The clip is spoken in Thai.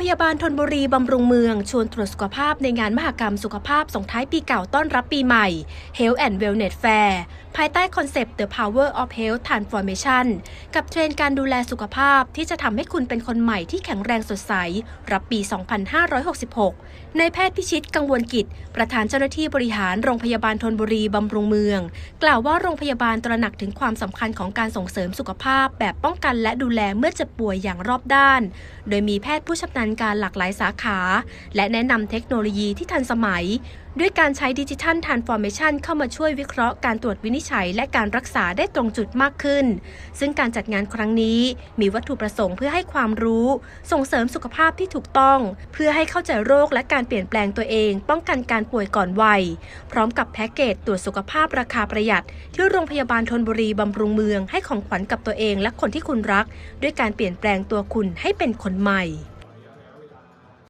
พยาบาลธนบุรีบำรุงเมือง ชวนตรวจสุขภาพในงานมหกรรมสุขภาพส่งท้ายปีเก่าต้อนรับปีใหม่ Health and Wellness Fair ภายใต้คอนเซปต์ The Power of Health Transformation กับเทรนการดูแลสุขภาพที่จะทำให้คุณเป็นคนใหม่ที่แข็งแรงสดใส รับปี 2566 ในแพทย์พิชิตกังวลกิจ ประธานเจ้าหน้าที่บริหารโรงพยาบาลธนบุรีบำรุงเมือง กล่าวว่าโรงพยาบาลตระหนักถึงความสำคัญของการส่งเสริมสุขภาพ แบบป้องกันและดูแลเมื่อเจ็บป่วยอย่างรอบด้าน โดยมีแพทย์ผู้ชำนาญการหลากหลายสาขา และแนะนำเทคโนโลยีที่ทันสมัย ด้วยการใช้ดิจิทัลทรานส์ฟอร์เมชันเข้ามาช่วยวิเคราะห์การตรวจวินิจฉัย และการรักษาได้ตรงจุดมากขึ้น ซึ่งการจัดงานครั้งนี้มีวัตถุประสงค์เพื่อให้ความรู้ ส่งเสริมสุขภาพที่ถูกต้อง เพื่อให้เข้าใจโรคและการเปลี่ยนแปลงตัวเอง ป้องกันการป่วยก่อนวัย พร้อมกับแพ็กเกจตรวจสุขภาพราคาประหยัด ที่โรงพยาบาลธนบุรีบำรุงเมือง ให้ของขวัญกับตัวเองและคนที่คุณรัก ด้วยการเปลี่ยนแปลงตัวคุณให้เป็นคนใหม่